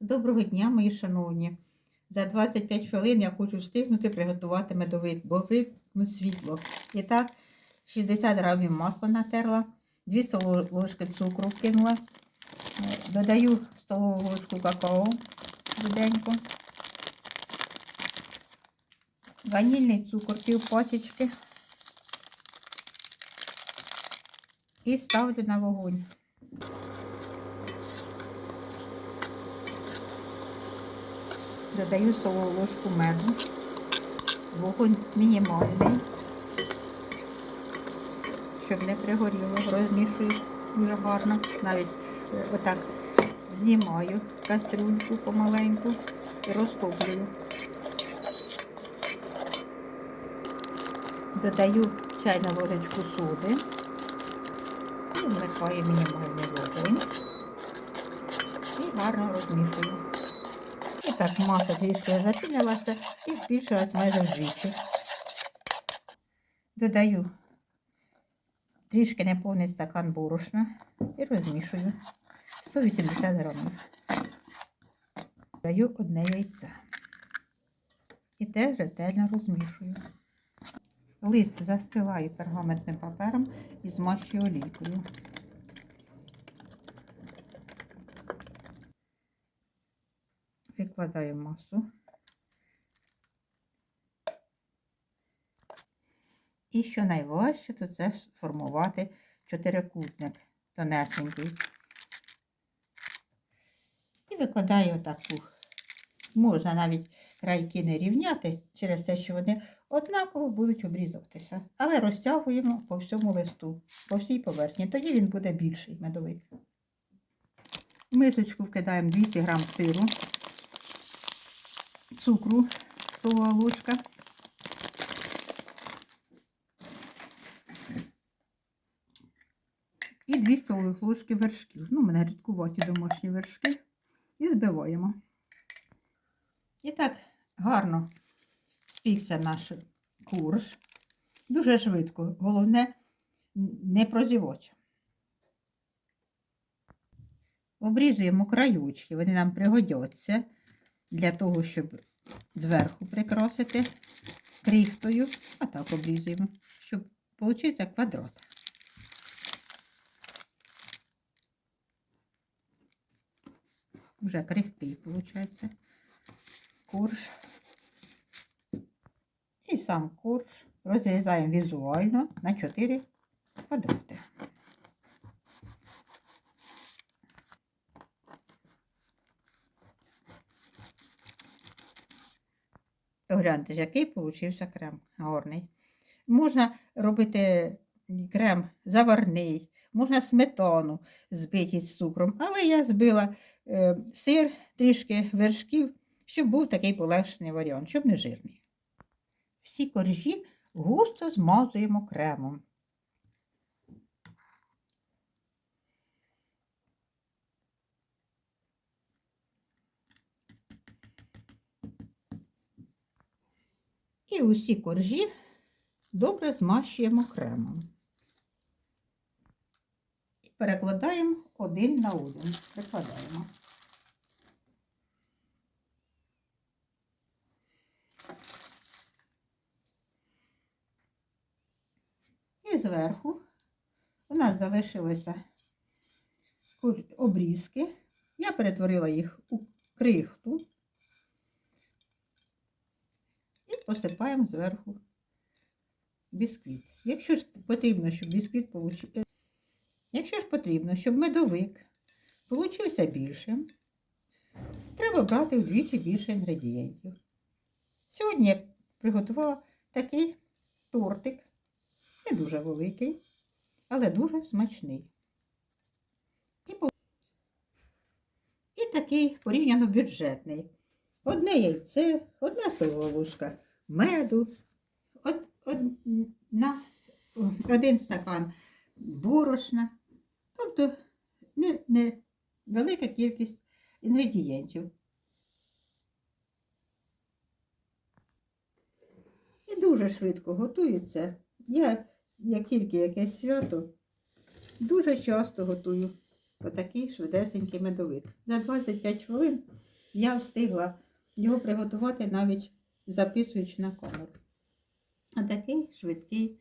Доброго дня, мої шановні. За 25 хвилин я хочу встигнути приготувати медовик, бо вимкнуть світло. І так, 60 грамів масла натерла, 2 столові ложки цукру вкинула, додаю столову ложку какао руденько, ванільний цукор пів пачечки і ставлю на вогонь. Додаю столову ложку меду. Вогонь мінімальний, щоб не пригоріло, розмішую дуже гарно. Навіть е, отак знімаю кастрюльку помаленьку і розтоплюю. Додаю чайну ложечку соди і вмикаю мінімальний вогонь і гарно розмішую. І так маса трішки запінилася і збільшилась майже вдвічі. Додаю трішки неповний стакан борошна і розмішую 180 грамів. Даю одне яйце. І теж ретельно розмішую. Лист застилаю пергаментним папером і змащую олійкою. Викладаю масу. І що найважче, то це сформувати чотирикутник тонесенький. І викладаю отаку. Можна навіть крайки не рівняти через те, що вони однаково будуть обрізуватися. Але розтягуємо по всьому листу, по всій поверхні. Тоді він буде більший медовик. В мисочку вкидаємо 200 г сиру цукру столова. І 2 столових ложки вершків. Ну, у мене рідкуваті домашні вершки. І збиваємо. І так гарно спікся наш курш. Дуже швидко. Головне не прозівати. Обрізуємо краючки, вони нам пригодяться для того, щоб зверху прикрасити крихтою, а так обрізуємо, щоб вийшов квадрат. Вже крихкий, виходить, курш. І сам курш розрізаємо візуально на 4 квадрати. Гляньте, який получився крем гарний. Можна робити крем заварний, можна сметану збити з цукром, але я збила е, сир, трішки вершків, щоб був такий полегшений варіант, щоб не жирний. Всі коржі густо змазуємо кремом. І усі коржі добре змащуємо кремом. І перекладаємо один на один. Прикладаємо. І зверху у нас залишилися обрізки. Я перетворила їх у крихту. І посипаємо зверху бісквіт. Якщо ж потрібно, щоб бісквіт получив... Якщо ж потрібно, щоб медовик получився більшим, треба брати вдвічі більше інгредієнтів. Сьогодні я приготувала такий тортик, не дуже великий, але дуже смачний. І, і такий порівняно бюджетний. Одне яйце, одна столова ложка меду, од, одна, один стакан борошна. Тобто не, не велика кількість інгредієнтів. І дуже швидко готується. Я, як тільки якесь свято, дуже часто готую отакий швидесенький медовик. За 25 хвилин я встигла його приготувати навіть записуючи на камеру. А такий швидкий,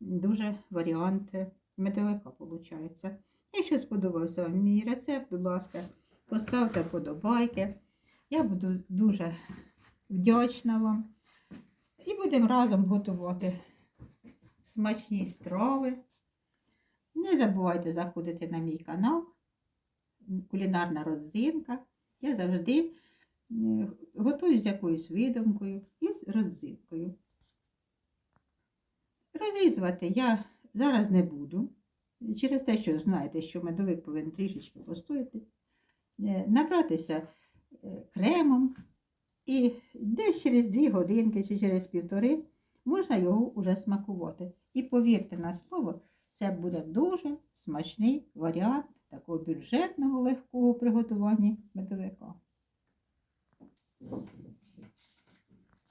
дуже варіант медовика виходить. Якщо сподобався вам мій рецепт, будь ласка, поставте подобайки. Я буду дуже вдячна вам. І будемо разом готувати смачні страви. Не забувайте заходити на мій канал Кулінарна родзинка. Я завжди готую з якоюсь видумкою і з родзинкою. Розрізувати я зараз не буду. Через те, що знаєте, що медовик повинен трішечки постояти, Е, набратися е, кремом і десь через 2 годинки чи через півтори можна його вже смакувати. І повірте на слово, це буде дуже смачний варіант такого бюджетного легкого приготування медовика. Thank you.